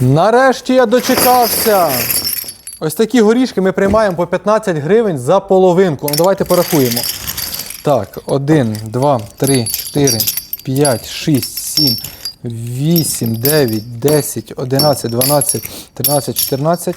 Нарешті я дочекався. Ось такі горішки ми приймаємо по 15 гривень за половинку. Ну, давайте порахуємо. Так, 1, 2, 3, 4, 5, 6, 7, 8, 9, 10, 11, 12, 13, 14,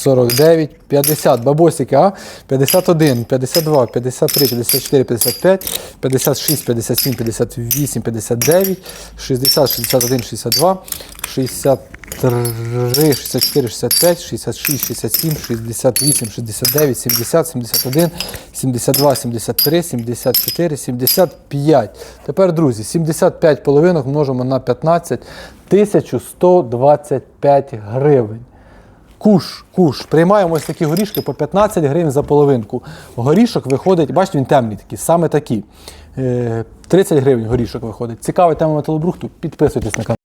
49, 50. Бабосики, а? 51, 52, 53, 54, 55, 56, 57, 58, 59, 60, 61, 62, 63, 64, 65, 66, 67, 68, 69, 70, 71, 72, 73, 74, 75. Тепер, друзі, 75 половинок множимо на 15, 1125 гривень. Куш, куш. Приймаємо ось такі горішки по 15 гривень за половинку. Горішок виходить, бачите, він темний такий, саме такий. Е, 30 гривень горішок виходить. Цікавий тема металобрухту, підписуйтесь на канал.